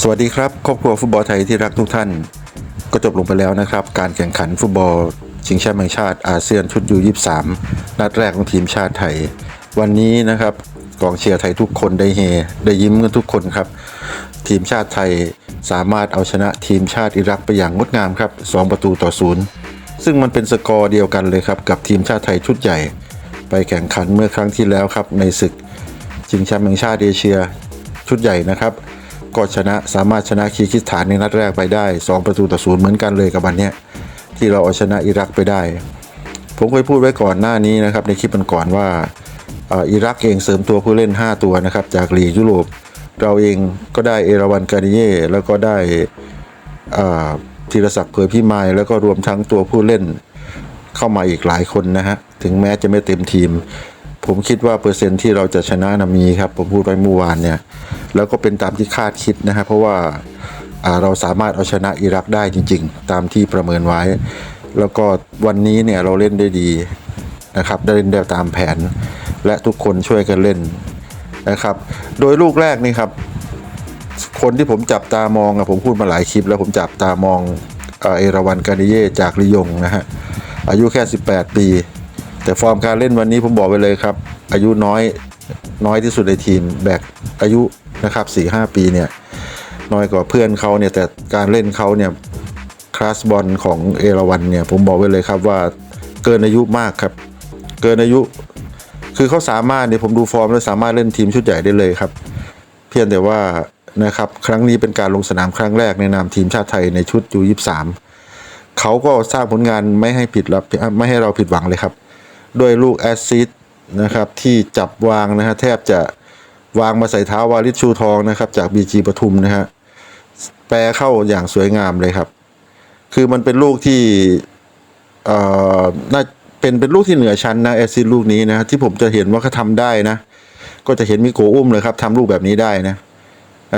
สวัสดีครับ ครอบครัวฟุตบอลไทยที่รักทุกท่าน ก็จบลงไปแล้วนะครับ การแข่งขันฟุตบอลชิงแชมป์แห่งชาติอาเซียนชุดยู23นัดแรกของทีมชาติไทย วันนี้นะครับกองเชียร์ไทยทุกคนได้เฮได้ยิ้มกันทุกคนครับ ทีมชาติไทยสามารถเอาชนะทีมชาติอิรักไปอย่างงดงามครับ 2 ประตูต่อศูนย์ซึ่งมันเป็นสกอร์เดียวกันเลยครับ กับทีมชาติไทยชุดใหญ่ ไปแข่งขันเมื่อครั้งที่แล้วครับ ในศึก ชิงแชมป์แห่งชาติเอเชีย ชุดใหญ่นะครับก็ชนะสามารถชนะคีร์กิสถานในนัดแรกไปได้ 2 ประตูต่อศูนย์เหมือนกันเลยกับวันนี้ที่เราเอาชนะอิรักไปได้ ผมเคยพูดไว้ก่อนหน้านี้นะครับในคลิปมันก่อนว่าอิรักเองเสริมตัวผู้เล่น 5 ตัวนะครับจากลีกยุโรป เราเองก็ได้เอราวันการิเย่แล้วก็ได้ธีรศักดิ์เผยพิมายแล้วก็รวมทั้งตัวผู้เล่นเข้ามาอีกหลายคนนะฮะถึงแม้จะไม่เต็มทีม ผมคิดว่าเปอร์เซ็นที่เราจะชนะนะมีครับ ผมพูดไปเมื่อวานเนี่ย แล้วก็เป็นตามที่คาดคิดนะฮะเพราะว่าเราสามารถเอาชนะอิรักได้จริง ๆ ตามที่ประเมินไว้ แล้วก็วันนี้เนี่ยเราเล่นได้ดีนะครับได้เล่นได้ตามแผน และทุกคนช่วยกันเล่นนะครับ โดยลูกแรกนี่ครับ คนที่ผมจับตามองอะผมพูดมาหลายคลิป แล้วผมจับตามองเอราวันการิเย่จากลิยงนะฮะอายุแค่ 18 ปี แต่ฟอร์มการเล่นวันนี้ผมบอกไปเลยครับ อายุน้อยน้อยที่สุดในทีมแบกอายุนะครับ4-5ปีเนี่ยน้อยกว่าเพื่อนเขาเนี่ยแต่การเล่นเขาเนี่ยคลาสบอลของเอราวันเนี่ยผมบอกไว้เลยครับว่าเกินอายุมากครับ เกินอายุ คือเขาสามารถเนี่ยผมดูฟอร์มแล้วสามารถเล่นทีมชุดใหญ่ได้เลยครับ เพียงแต่ว่านะครับครั้งนี้เป็นการลงสนามครั้งแรกในนามทีมชาติไทยในชุดยูยี่สามเขาก็สร้างผลงานไม่ให้ผิดรับไม่ให้เราผิดหวังเลยครับ ด้วยลูกแอสซิสนะครับที่จับวางนะฮะแทบจะวางมาใส่เท้าวาริชชูทองนะครับจากบีจีปทุมนะฮะแปรเข้าอย่างสวยงามเลยครับ คือมันเป็นลูกที่เอ่อน่าเป็นเป็นลูกที่เหนือชั้นนะแอสซิสลูกนี้นะที่ผมจะเห็นว่าเขาทำได้นะ ก็จะเห็นมิโกอุ้มเลยครับทำลูกแบบนี้ได้นะ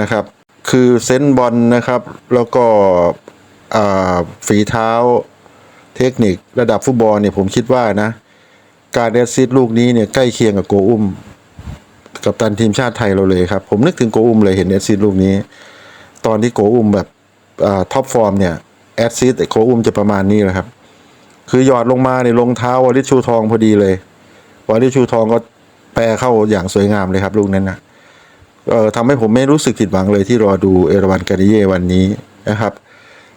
นะครับคือเซนบอลนะครับ แล้วก็อ่าฝีเท้าเทคนิคระดับฟุตบอลเนี่ยผมคิดว่านะ การแอสซิสลูกนี้เนี่ยใกล้เคียงกับโกอุ้ม กับตันทีมชาติไทยเราเลยครับ ผมนึกถึงโกอุ้มเลยเห็นแอสซิสลูกนี้ ตอนที่โกอุ้มแบบท็อปฟอร์มเนี่ยแอสซิสโกอุ้มจะประมาณนี้แหละครับ คือหยอดลงมาในยลงเท้าวอลิชชูทองพอดีเลยวอลิชชูทองก็แปรเข้าอย่างสวยงามเลยครับลูกนั้นนะเอ่อทำให้ผมไม่รู้สึกผิดหวังเลยที่รอดูเอราวันการิเย่วันนี้นะครับ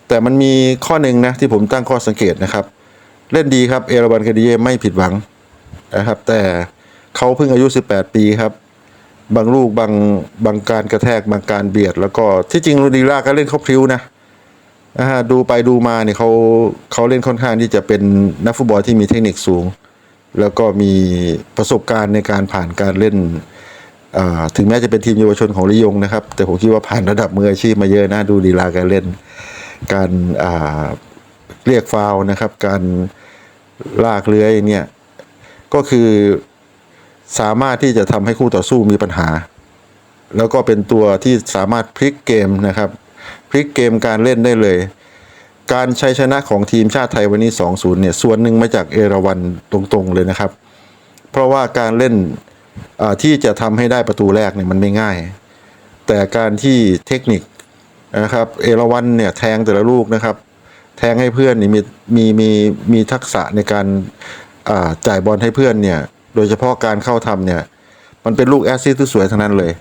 แต่มันมีข้อหนึ่งนะที่ผมตั้งข้อสังเกตนะครับ เล่นดีครับเอราวันคาดิเย่ไม่ผิดหวัง นะครับ แต่เขาเพิ่งอายุ 18 ปีครับ บางลูกบางบางการกระแทกบางการเบียด แล้วก็ที่จริงลูดีล่าก็เล่นเขาพริ้วนะนะฮะดูไปดูมาเนี่ยเขาเขาเล่นค่อนข้างที่จะเป็นนักฟุตบอลที่มีเทคนิคสูง แล้วก็มีประสบการณ์ในการผ่านการเล่นถึงแม้จะเป็นทีมเยาวชนของลิยงนะครับ แต่ผมคิดว่าผ่านระดับมืออาชีพมาเยอะนะดูดีลาการเล่น การเรียกฟาวนะครับ การลากเลื้อยเนี่ย ก็คือสามารถที่จะทำให้คู่ต่อสู้มีปัญหา แล้วก็เป็นตัวที่สามารถพลิกเกมนะครับ พลิกเกมการเล่นได้เลย การใชัยชนะของทีมชาติไทยวันนี้ 2-0 เนี่ย ส่วนหนึ่งมาจากเอราวันตรงๆเลยนะครับ เพราะว่าการเล่นอ่าที่จะทำให้ได้ประตูแรกเนี่ยมันไม่ง่าย แต่การที่เทคนิคนะครับ เอราวันเนี่ยแทงแต่ละลูกนะครับ แทงให้เพื่อนนี่มีมีมีมีทักษะในการ จ่ายบอลให้เพื่อนเนี่ย โดยเฉพาะการเข้าทำเนี่ย มันเป็นลูกแอสซิสที่สวยทั้งนั้นเลย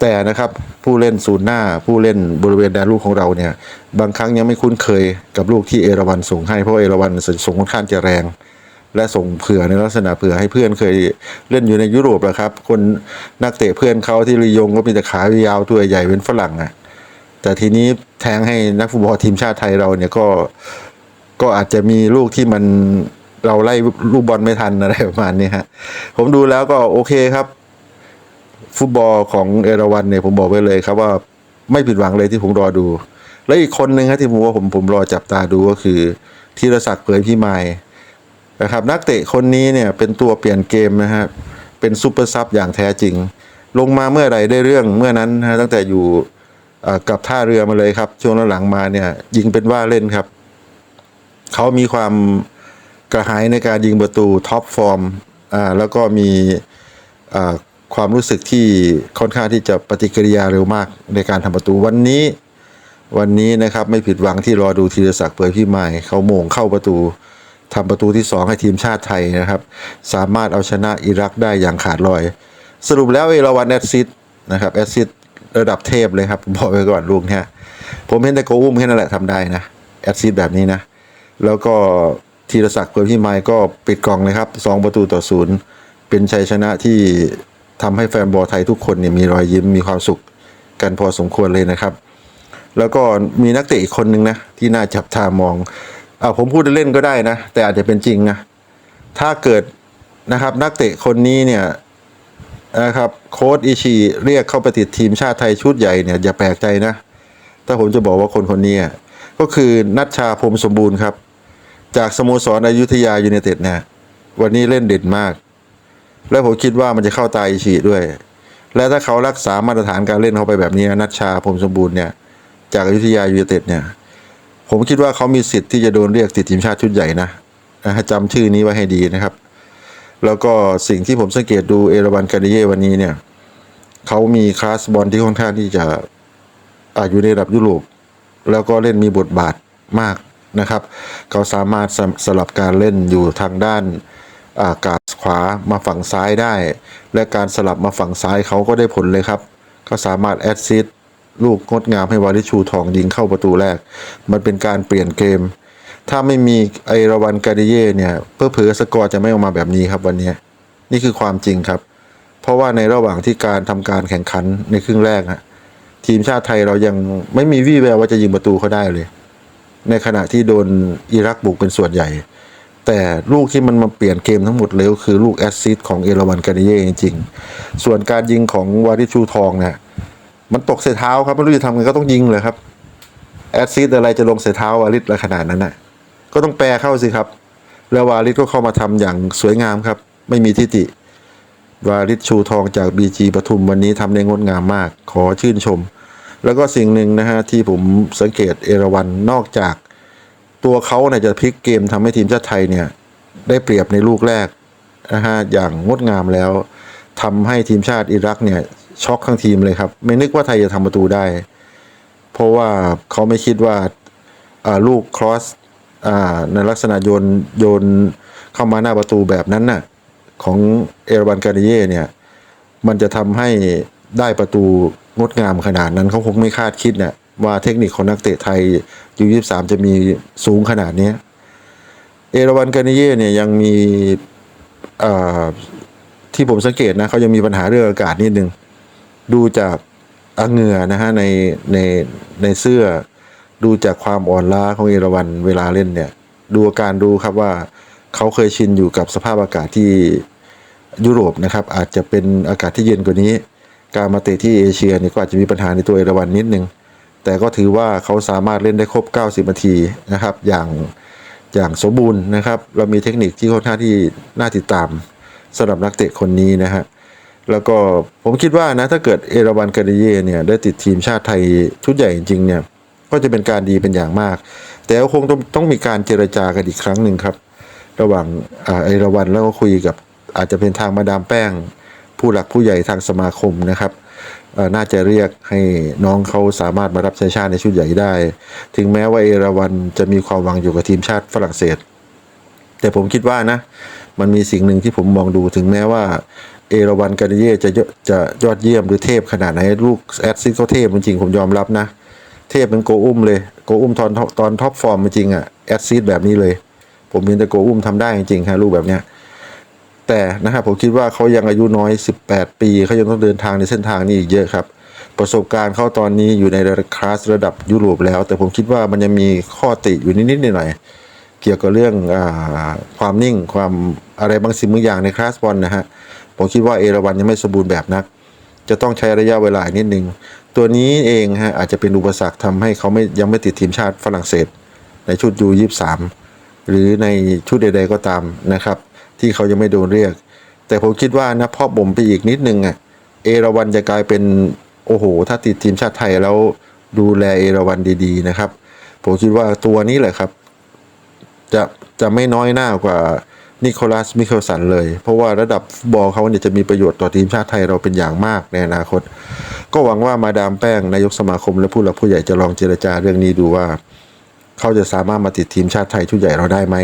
แต่นะครับผู้เล่นศูนย์หน้า ผู้เล่นบริเวณแดนลูกของเราเนี่ย บางครั้งยังไม่คุ้นเคยกับลูกที่เอราวันส่งให้เพราะเอราวันส่งค่อนข้างจะแรง และส่งเผื่อในลักษณะเผื่อให้เพื่อนเคยเล่นอยู่ในยุโรปแหละครับ คนนักเตะเพื่อนเขาที่รียงก็มีแต่ขายาวตัวใหญ่เป็นฝรั่งอะแต่ทีนี้แทงให้นักฟุตบอลทีมชาติไทยเราเนี่ยก็ก็อาจจะมีลูกที่มัน เราไล่ลูกบอลไม่ทันอะไรประมาณนี้ฮะ ผมดูแล้วก็โอเคครับ ฟุตบอลของเอราวันเนี่ยผมบอกไว้เลยครับว่าไม่ผิดหวังเลยที่ผมรอดู และอีกคนหนึ่งครับที่ผมว่าผมผมรอจับตาดูก็คือธีรศักดิ์เผยพิมายนะครับ นักเตะคนนี้เนี่ยเป็นตัวเปลี่ยนเกมนะฮะเป็นซูเปอร์ซับอย่างแท้จริง ลงมาเมื่อไรได้เรื่องเมื่อนั้นนะฮะตั้งแต่อยู่กับท่าเรือมาเลยครับ ช่วงหลังมาเนี่ยยิงเป็นว่าเล่นครับ เขามีความ กระหายในการยิงประตูท็อปฟอร์มอ่าแล้วก็มีอ่าความรู้สึกที่ค่อนข้างที่จะปฏิกิริยาเร็วมากในการทำประตูวันนี้ วันนี้นะครับไม่ผิดหวังที่รอดูธีรศักดิ์เผยพี่ใหม่เขาโมงเข้าประตูทำประตูที่ 2 ให้ทีมชาติไทยนะครับ สามารถเอาชนะอิรักได้อย่างขาดลอย สรุปแล้วเอราวันแอดซิดนะครับแอดซิดระดับเทพเลยครับบอกไปก่อนลุงเนี่ยผมเห็นแต่โกอุ้มแค่นั้นแหละทำได้นะแอดซิดแบบนี้นะ แล้วก็ ธีรศักดิ์เผยพี่ไม้ก็ปิดกล่องเลยครับสองประตูต่อศูนย์เป็นชัยชนะที่ทำให้แฟนบอลไทยทุกคนเนี่ยมีรอยยิ้มมีความสุขกันพอสมควรเลยนะครับ แล้วก็มีนักเตะอีกคนนึงนะที่น่าจับตามองเอาผมพูดเล่นก็ได้นะ แต่อาจจะเป็นจริงนะถ้าเกิดนะครับนักเตะคนนี้เนี่ยนะครับโค้ดอิชิเรียกเข้าไปติดทีมชาติไทยชุดใหญ่เนี่ยอย่าแปลกใจนะ ถ้าผมจะบอกว่าคนคนนี้ก็คือนัชชาพรมสมบูรณ์ครับ จากสโมสรอยุธยายูเนเต็ดเนี่ยวันนี้เล่นเด่นมาก และผมคิดว่ามันจะเข้าตาอิชิด้วย และถ้าเขารักษามาตรฐานการเล่นเขาไปแบบนี้นัชชาพรมสมบูรณ์เนี่ยจากอยุธยายูเนเต็ดเนี่ยผมคิดว่าเขามีสิทธิ์ที่จะโดนเรียกติดทีมชาติชุดใหญ่นะจำชื่อนี้ไว้ให้ดีนะครับ แล้วก็สิ่งที่ผมสังเกตดูเอราวันกาเดเยวันนี้เนี่ยเขามีคลาสบอลที่ค่อนข้างที่จะออยู่ในระดับยุโรปแล้วก็เล่นมีบทบาทมาก นะครับ เขาสามารถสลับการเล่นอยู่ทางด้านอากาศขวามาฝั่งซ้ายได้ และการสลับมาฝั่งซ้ายเขาก็ได้ผลเลยครับ เขาสามารถแอดซิสลูกงดงามให้วาริชูทองยิงเข้าประตูแรก มันเป็นการเปลี่ยนเกม ถ้าไม่มีไอราวันกาเดเย่เนี่ยเพื่อเผอสกอร์จะไม่ออกมาแบบนี้ครับวันนี้ นี่คือความจริงครับ เพราะว่าในระหว่างที่การทำการแข่งขันในครึ่งแรกฮะทีมชาติไทยเรายังไม่มีวี่แววว่าจะยิงประตูเขาได้เลย ในขณะที่โดนอิรักบุกเป็นส่วนใหญ่ แต่ลูกที่มันมาเปลี่ยนเกมทั้งหมดเลยก็คือลูกแอสซิสของเอราวันกาเดเย่จริงๆ ส่วนการยิงของวาริชูทองเนี่ยมันตกใส่เท้าครับไม่รู้จะทำไงก็ต้องยิงเลยครับ แอดซิสอะไรจะลงใส่เท้าวาริสละขนาดนั้นน่ะก็ต้องแปลเข้าสิครับ แล้ววาริสก็เข้ามาทำอย่างสวยงามครับ ไม่มีทิฏฐิวาริสชูทองจากบีจีปทุมวันนี้ทำได้งดงามมาก ขอชื่นชม แล้วก็สิ่งหนึ่งนะฮะที่ผมสังเกตเอราวันนอกจาก ตัวเขาเนี่ยจะพลิกเกมทำให้ทีมชาติไทยเนี่ยได้เปรียบในลูกแรกนะฮะอย่างงดงามแล้วทำให้ทีมชาติอิรักเนี่ยช็อกทั้งทีมเลยครับ ไม่นึกว่าไทยจะทำประตูได้ เพราะว่าเขาไม่คิดว่าอ่าลูกครอสอ่าในลักษณะโยนโยนเข้ามาหน้าประตูแบบนั้นน่ะของเอราวันกาเดเย่เนี่ยมันจะทำให้ได้ประตู งดงามขนาดนั้นเขาคงไม่คาดคิดน่ะว่าเทคนิคของนักเตะไทยยูยี่สามจะมีสูงขนาดนี้ เอราวันกาเนเย่เนี่ยยังมีที่ผมสังเกตนะเขายังมีปัญหาเรื่องอากาศนิดนึง ดูจากอาเหงื่อนะฮะในในในเสื้อ ดูจากความอ่อนล้าของเอราวันเวลาเล่นเนี่ย ดูอาการดูครับว่าเขาเคยชินอยู่กับสภาพอากาศที่ยุโรปนะครับ อาจจะเป็นอากาศที่เย็นกว่านี้ การมาเตะที่เอเชียเนี่ยก็อาจจะมีปัญหาในตัวเอราวันนิดนึง แต่ก็ถือว่าเขาสามารถเล่นได้ครบ 90 นาทีนะครับ อย่างอย่างสมบูรณ์นะครับ เรามีเทคนิคที่ค่อนข้างที่น่าติดตามสำหรับนักเตะคนนี้นะฮะแล้วก็ผมคิดว่านะถ้าเกิดเอราวันกาเดเย่เนี่ยได้ติดทีมชาติไทยชุดใหญ่จริงๆเนี่ยก็จะเป็นการดีเป็นอย่างมาก แต่ก็คงต้องต้องมีการเจรจากันอีกครั้งหนึ่งครับ ระหว่างเอราวันแล้วก็คุยกับอาจจะเป็นทางมาดามแป้ง ผู้หลักผู้ใหญ่ทางสมาคมนะครับน่าจะเรียกให้น้องเขาสามารถมารับใช้ชาติในชุดใหญ่ได้ ถึงแม้ว่าเอราวันจะมีความหวังอยู่กับทีมชาติฝรั่งเศส แต่ผมคิดว่านะ มันมีสิ่งหนึ่งที่ผมมองดูถึงแม้ว่าเอราวันกาเดเย่จะยจะยอดเยี่ยมหรือเทพขนาดไหนลูกแอดซิสเขาเทพจริงผมยอมรับนะ เทพเป็นโกอุ้มเลยโกอุ้มตอนตอนท็อปฟอร์มจริงอะแอดซิสแบบนี้เลย ผมเห็นแต่โกอุ้มทำได้จริงๆฮะลูกแบบเนี้ย แต่นะครับผมคิดว่าเขายังอายุน้อย 18 ปีเขายังต้องเดินทางในเส้นทางนี้อีกเยอะครับ ประสบการณ์เขาตอนนี้อยู่ในคลาสระดับยุโรปแล้ว แต่ผมคิดว่ามันยังมีข้อติอยู่นิดๆหน่อยๆเกี่ยวกับเรื่องอความนิ่งความอะไรบางสิ่งบางอย่างในคลาสบอลนะฮะผมคิดว่าเอราวันยังไม่สมบูรณ์แบบนัก จะต้องใช้ระยะเวลาอีกนิดนึงตัวนี้เองฮะอาจจะเป็นอุปสรรคทำให้เขาไม่ยังไม่ติดทีมชาติฝรั่งเศส ในชุดยูยี่สามหรือในชุดใดๆก็ตามนะครับ ที่เขายังไม่โดนเรียก แต่ผมคิดว่านะพ่อบ่มไปอีกนิดนึงอะเอราวันจะกลายเป็นโอ้โห ถ้าติดทีมชาติไทยแล้วดูแลเอราวันดี ๆ นะครับ ผมคิดว่าตัวนี้แหละครับ จะจะไม่น้อยหน้ากว่านิโคลัสมิเคลสันเลย เพราะว่าระดับบอลเขาเนี่ยจะมีประโยชน์ต่อทีมชาติไทยเราเป็นอย่างมากในอนาคต ก็หวังว่ามาดามแป้งนายกสมาคมและผู้หลักผู้ใหญ่จะลองเจรจาเรื่องนี้ดูว่า เขาจะสามารถมาติดทีมชาติไทยชุดใหญ่เราได้ไหม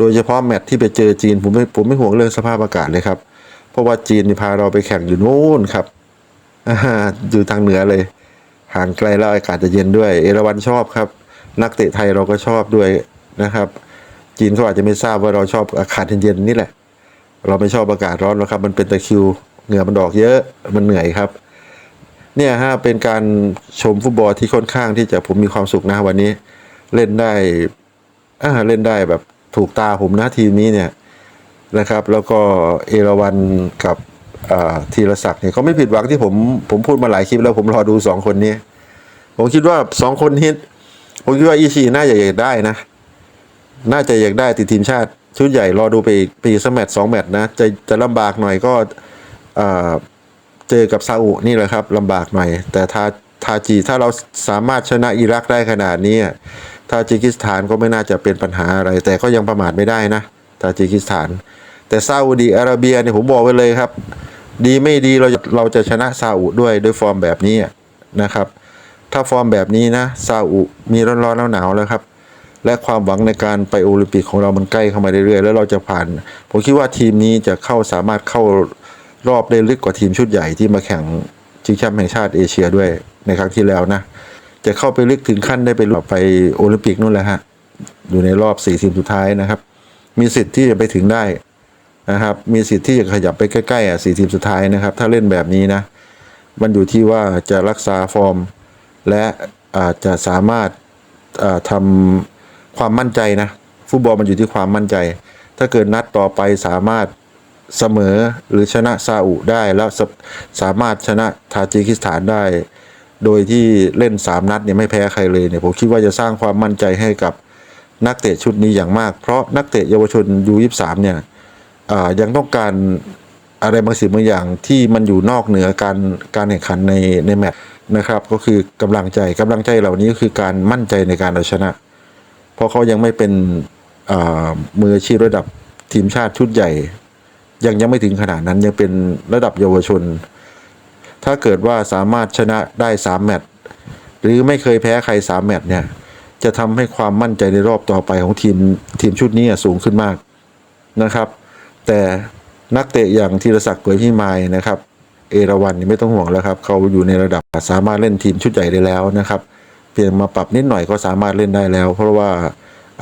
โดยเฉพาะแมตช์ที่ไปเจอจีนผมไม่ผมไม่ห่วงเรื่องสภาพอากาศเลยครับ เพราะว่าจีนนี่พาเราไปแข่งอยู่นู่นครับอยู่ทางเหนือเลย ห่างไกลแล้วอากาศจะเย็นด้วย เอราวันชอบครับ นักเตะไทยเราก็ชอบด้วยนะครับ จีนเขาอาจจะไม่ทราบว่าเราชอบอากาศเย็นๆนี่แหละ เราไม่ชอบอากาศร้อนหรอกครับ มันเป็นตะคิวเหงื่อมันดอกเยอะมันเหนื่อยครับ เนี่ยฮะเป็นการชมฟุตบอลที่ค่อนข้างที่จะผมมีความสุขนะวันนี้ เล่นได้อ่าเล่นได้แบบ ถูกตาผมนะทีมนี้เนี่ยนะครับ แล้วก็เอราวันกับอ่าธีรศักดิ์เนี่ยเขาไม่ผิดหวังที่ผมผมพูดมาหลายคลิปแล้วผมรอดูสองคนนี้ ผมคิดว่าสองคนนี้ผมคิดว่าอีชีน่าจะอยากได้นะ น่าจะอยากได้ติดทีมชาติ ชุดใหญ่รอดูไปไปอีกสักแมตสองแมตช์นะ จะจะลำบากหน่อยก็เจอกับซาอุนี่แหละครับลำบากหน่อย แต่ทาทาจีถ้าเราสามารถชนะอิรักได้ขนาดนี้ ทาจิกิสถานก็ไม่น่าจะเป็นปัญหาอะไร แต่ก็ยังประมาทไม่ได้นะทาจิกิสถาน แต่ซาอุดีอาระเบียเนี่ยผมบอกไว้เลยครับ ดีไม่ดีเราจะเราจะชนะซาอุด้วยด้วยฟอร์มแบบนี้นะครับ ถ้าฟอร์มแบบนี้นะซาอุมีร้อนๆหนาวๆแล้วครับและความหวังในการไปโอลิมปิกของเรามันใกล้เข้ามาเรื่อยๆ แล้วเราจะผ่าน ผมคิดว่าทีมนี้จะเข้าสามารถเข้ารอบได้ลึกกว่าทีมชุดใหญ่ที่มาแข่งชิงแชมป์แห่งชาติเอเชียด้วยในครั้งที่แล้วนะ จะเข้าไปลึกถึงขั้นได้ไปรอบไปโอลิมปิกนู่นแหละฮะอยู่ในรอบสี่ทีมสุดท้ายนะครับ มีสิทธิ์ที่จะไปถึงได้นะครับ มีสิทธิ์ที่จะขยับไปใกล้ๆอะสี่ทีมสุดท้ายนะครับ ถ้าเล่นแบบนี้นะ มันอยู่ที่ว่าจะรักษาฟอร์ม และอาจจะสามารถอ่าทำความมั่นใจนะฟุตบอลมันอยู่ที่ความมั่นใจ ถ้าเกิดนัดต่อไปสามารถเสมอหรือชนะซาอุได้แล้วสสามารถชนะทาจิกิสถานได้ โดยที่เล่น 3 นัดเนี่ยไม่แพ้ใครเลยเนี่ยผมคิดว่าจะสร้างความมั่นใจให้กับนักเตะชุดนี้อย่างมาก เพราะนักเตะเยาวชนยู23เนี่ยยังต้องการอะไรบางสิ่งบางอย่างที่มันอยู่นอกเหนือการการแข่งขันในในแมตช์นะครับก็คือกำลังใจกำลังใจเหล่านี้ก็คือการมั่นใจในการเอาชนะ เพราะเขายังไม่เป็นมืออาชีพระดับทีมชาติชุดใหญ่ ยังยังไม่ถึงขนาดนั้นยังเป็นระดับเยาวชน ถ้าเกิดว่าสามารถชนะได้สามแมตช์หรือไม่เคยแพ้ใครสามแมตช์เนี่ย จะทำให้ความมั่นใจในรอบต่อไปของทีมทีมชุดนี้สูงขึ้นมากนะครับ แต่นักเตะอย่างธีรศักดิ์เผยพิมายนะครับ เอราวันนี่ไม่ต้องห่วงแล้วครับ เขาอยู่ในระดับสามารถเล่นทีมชุดใหญ่ได้แล้วนะครับ เพียงมาปรับนิดหน่อยก็สามารถเล่นได้แล้ว เพราะว่า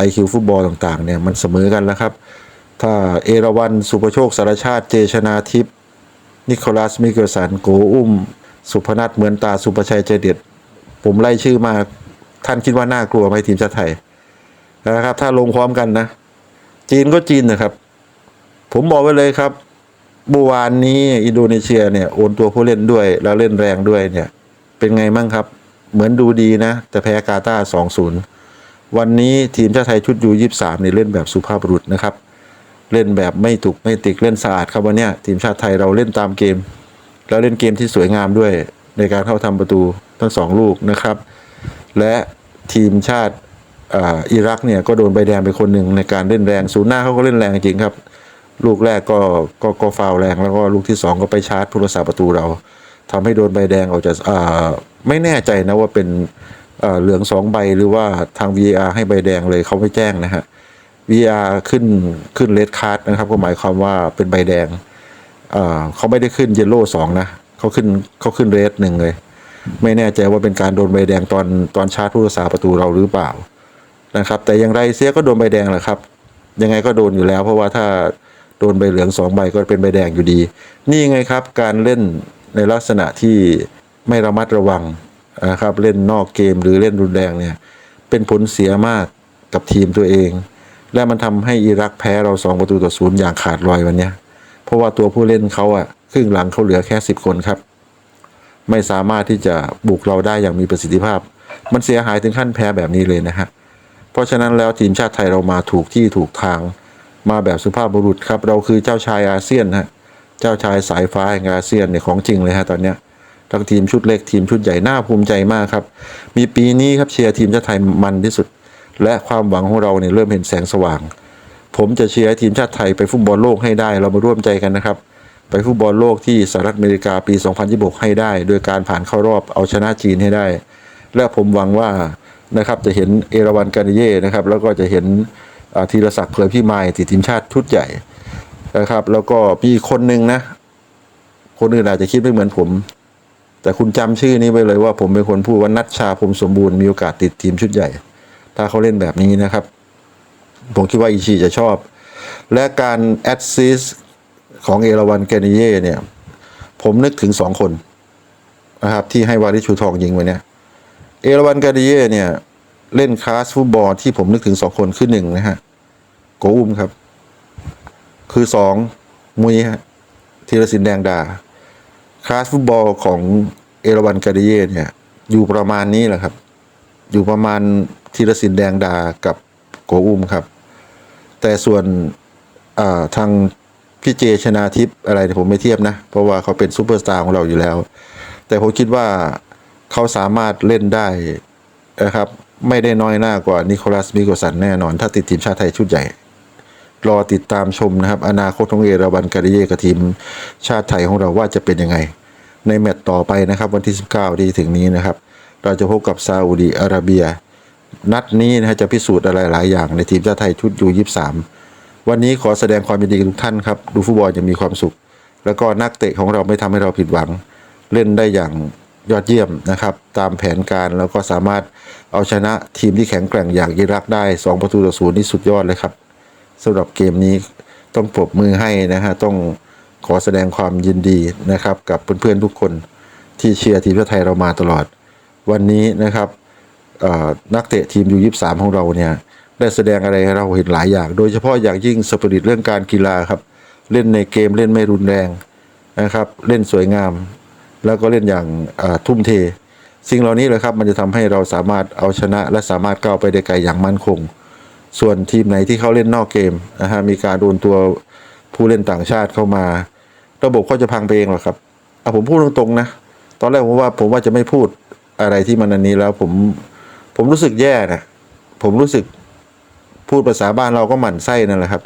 IQ ฟุตบอลต่างๆเนี่ยมันเสมอกันแล้วครับ ถ้าเอราวันสุประโชคสารชาติเจชนาทิพย์ นิโคลัสมิเกลสันโกอุ้ม สุพนัทเหมือนตาสุประชัยใจเด็ด ผมไล่ชื่อมา ท่านคิดว่าน่ากลัวไหมทีมชาติไทยนะครับ ถ้าลงพร้อมกันนะ จีนก็จีนนะครับ ผมบอกไว้เลยครับเมื่อวานนี้อินโดนีเซียเนี่ยโอนตัวผู้เล่นด้วย แล้วเล่นแรงด้วยเนี่ย เป็นไงมั่งครับ เหมือนดูดีนะ แต่แพ้กาตาร์สองศูนย์วันนี้ทีมชาติไทยชุดยูยี่สามนี่เล่นแบบสุภาพบุรุษนะครับ เล่นแบบไม่ตุกไม่ติกเล่นสะอาดครับวันนี้ทีมชาติไทยเราเล่นตามเกม แล้วเล่นเกมที่สวยงามด้วยในการเข้าทำประตูทั้งสองลูกนะครับ และทีมชาติอ,อิรักเนี่ยก็โดนใบแดงไปคนหนึ่งในการเล่นแรงศูนย์หน้าเขาก็เล่นแรงจริงครับ ลูกแรกก็ก็ก็ฟาวแรงแล้วก็ลูกที่สองก็ไปชาร์จผู้รักษาประตูเราทำให้โดนใบแดงออกจากอ่าไม่แน่ใจนะว่าเป็นเหลืองสองใบหรือว่าทาง VAR ให้ใบแดงเลยเขาไม่แจ้งนะฮะ VR ขึ้นขึ้นเลดคาร์ดนะครับ ก็หมายความว่าเป็นใบแดงเขาไม่ได้ขึ้นเยลโล่สองนะเขาขึ้นเขาขึ้นเรดหนึ่งเลย ไม่แน่ใจว่าเป็นการโดนใบแดงตอนตอนชาร์จผู้รักษาประตูเราหรือเปล่านะครับ แต่อย่างไรเสียก็โดนใบแดงแหละครับ ยังไงก็โดนอยู่แล้ว เพราะว่าถ้าโดนใบเหลืองสองใบก็เป็นใบแดงอยู่ดี นี่ไงครับ การเล่นในลักษณะที่ไม่ระมัดระวังนะครับเล่นนอกเกมหรือเล่นรุนแรงเนี่ยเป็นผลเสียมากกับทีมตัวเอง และมันทำให้อิรักแพ้เราสองประตูต่อศูนย์อย่างขาดลอยวันนี้เพราะว่าตัวผู้เล่นเขาอะครึ่งหลังเขาเหลือแค่สิบคนครับ ไม่สามารถที่จะบุกเราได้อย่างมีประสิทธิภาพ มันเสียหายถึงขั้นแพ้แบบนี้เลยนะฮะเพราะฉะนั้นแล้วทีมชาติไทยเรามาถูกที่ถูกทาง มาแบบสุภาพบุรุษครับ เราคือเจ้าชายอาเซียนฮะเจ้าชายสายฟ้าแห่งอาเซียนเนี่ยของจริงเลยฮะตอนเนี้ยทั้งทีมชุดเล็กทีมชุดใหญ่น่าภูมิใจมากครับ มีปีนี้ครับเชียร์ทีมชาติไทยมันที่สุด และความหวังของเราเนี่ยเริ่มเห็นแสงสว่าง ผมจะเชียร์ทีมชาติไทยไปฟุตบอลโลกให้ได้ เรามาร่วมใจกันนะครับ ไปฟุตบอลโลกที่สหรัฐอเมริกาปี 2026 ให้ได้ โดยการผ่านเข้ารอบเอาชนะจีนให้ได้ และผมหวังว่านะครับจะเห็นเอราวันการิเย่นะครับแล้วก็จะเห็นธีรศักดิ์เผยพี่มายติดทีมชาติชุดใหญ่นะครับ แล้วก็มีคนหนึ่งนะ คนอื่นอาจจะคิดไม่เหมือนผม แต่คุณจำชื่อนี้ไปเลยว่าผมเป็นคนพูดว่านัทชาพรมสมบูรณ์มีโอกาสติดทีมชุดใหญ่ ถ้าเขาเล่นแบบนี้นะครับ ผมคิดว่าอิชิจะชอบ และการแอดซิสของเอราวันแกนิเย่เนี่ย ผมนึกถึงสองคนนะครับ ที่ให้วาริชูทองยิงไว้เนี่ย เอราวันแกนิเย่เนี่ย เล่นคลาสฟุตบอลที่ผมนึกถึงสองคนคือหนึ่งนะฮะโกอุ้มครับ คือสองมุยฮะธีรศิลป์แดงดาคลาสฟุตบอลของเอราวันการิเย่เนี่ย อยู่ประมาณนี้แหละครับ อยู่ประมาณธีรศิลป์แดงดากับโกอุ้มครับ แต่ส่วนทางพี่เจชนาทิพย์อะไรเนี่ยผมไม่เทียบนะ เพราะว่าเขาเป็นซูเปอร์สตาร์ของเราอยู่แล้ว แต่ผมคิดว่าเขาสามารถเล่นได้นะครับ ไม่ได้น้อยหน้ากว่านิโคลัสมิโกสันแน่นอน ถ้าติดทีมชาติไทยชุดใหญ่ รอติดตามชมนะครับ อนาคตของเอราวันการิเยกับทีมชาติไทยของเราว่าจะเป็นยังไง ในแมตต์ต่อไปนะครับ วันที่ 19 ที่ถึงนี้นะครับ เราจะพบกับซาอุดีอาระเบีย นัดนี้นะฮะจะพิสูจน์อะไรหลายอย่างในทีมชาติไทยชุดยู23วันนี้ขอแสดงความยินดีทุกท่านครับ ดูฟุตบอลอย่างมีความสุข แล้วก็นักเตะของเราไม่ทำให้เราผิดหวัง เล่นได้อย่างยอดเยี่ยมนะครับ ตามแผนการแล้วก็สามารถเอาชนะทีมที่แข็งแกร่งอย่างอิรักได้ 2 ประตูต่อศูนย์นี่สุดยอดเลยครับสำหรับเกมนี้ต้องปรบมือให้นะฮะต้องขอแสดงความยินดีนะครับ กับเพื่อนๆทุกคนที่เชียร์ทีมชาติไทยเรามาตลอด วันนี้นะครับนักเตะทีมยูยี่สามของเราเนี่ยได้แสดงอะไรให้เราเห็นหลายอย่าง โดยเฉพาะอย่างยิ่งสปิริตเรื่องการกีฬาครับ เล่นในเกมเล่นไม่รุนแรงนะครับ เล่นสวยงาม แล้วก็เล่นอย่างทุ่มเท สิ่งเหล่านี้แหละครับ มันจะทำให้เราสามารถเอาชนะและสามารถก้าวไปได้ไกลอย่างมั่นคง ส่วนทีมไหนที่เขาเล่นนอกเกมนะฮะมีการโดนตัวผู้เล่นต่างชาติเข้ามา ระบบเขาจะพังไปเองหรอครับเอาผมพูดตรงๆนะตอนแรกผมว่าผมว่าจะไม่พูด อะไรที่มันอันนี้แล้วผมผมรู้สึกแย่นะผมรู้สึกพูดภาษาบ้านเราก็หมั่นไส้นั่นแหละครับ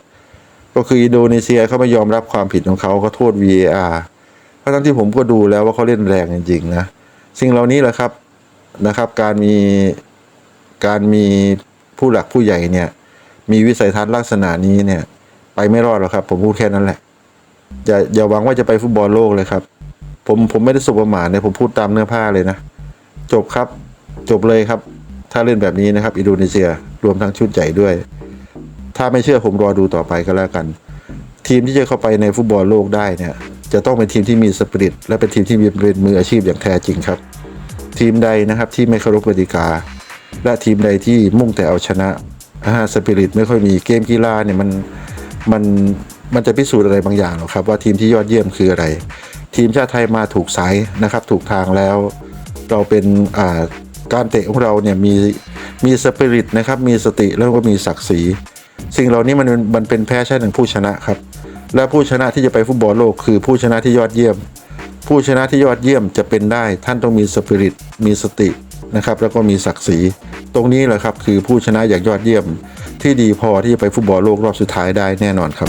ก็คืออินโดนีเซียเขาไม่ยอมรับความผิดของเขาเขาโทษ VAR เพราะทั้งที่ผมก็ดูแล้วว่าเขาเล่นแรงจริงๆนะสิ่งเหล่านี้แหละครับนะครับ การมีการมีผู้หลักผู้ใหญ่เนี่ย มีวิสัยทัศน์ลักษณะนี้เนี่ย ไปไม่รอดหรอกครับ ผมพูดแค่นั้นแหละอย่าอย่าหวังว่าจะไปฟุตบอลโลกเลยครับ ผมผมไม่ได้สบประมาทเนี่ยผมพูดตามเนื้อผ้าเลยนะ จบครับ จบเลยครับ ถ้าเล่นแบบนี้นะครับ อินโดนีเซียรวมทั้งชุดใหญ่ด้วย ถ้าไม่เชื่อผมรอดูต่อไปก็แล้วกัน ทีมที่จะเข้าไปในฟุตบอลโลกได้เนี่ย จะต้องเป็นทีมที่มีสปิริตและเป็นทีมที่มีเป็นมืออาชีพอย่างแท้จริงครับ ทีมใดนะครับที่ไม่เคารพกติกา และทีมใดที่มุ่งแต่เอาชนะอ่าสปิริตไม่ค่อยมีเกมกีฬาเนี่ยมันมันมันจะพิสูจน์อะไรบางอย่างหรอกครับ ว่าทีมที่ยอดเยี่ยมคืออะไร ทีมชาติไทยมาถูกสายนะครับ ถูกทางแล้ว เราเป็นอ่าการเตะของเราเนี่ยมีมีสปิริตนะครับมีสติแล้วก็มีศักดิ์ศรีสิ่งเหล่านี้มันมันเป็นแพ้ชนะของผู้ชนะครับ และผู้ชนะที่จะไปฟุตบอลโลกคือผู้ชนะที่ยอดเยี่ยม ผู้ชนะที่ยอดเยี่ยมจะเป็นได้ ท่านต้องมีสปิริตมีสตินะครับ แล้วก็มีศักดิ์ศรีตรงนี้แหละครับคือผู้ชนะอย่างยอดเยี่ยม ที่ดีพอที่จะไปฟุตบอลโลกรอบสุดท้ายได้แน่นอนครับ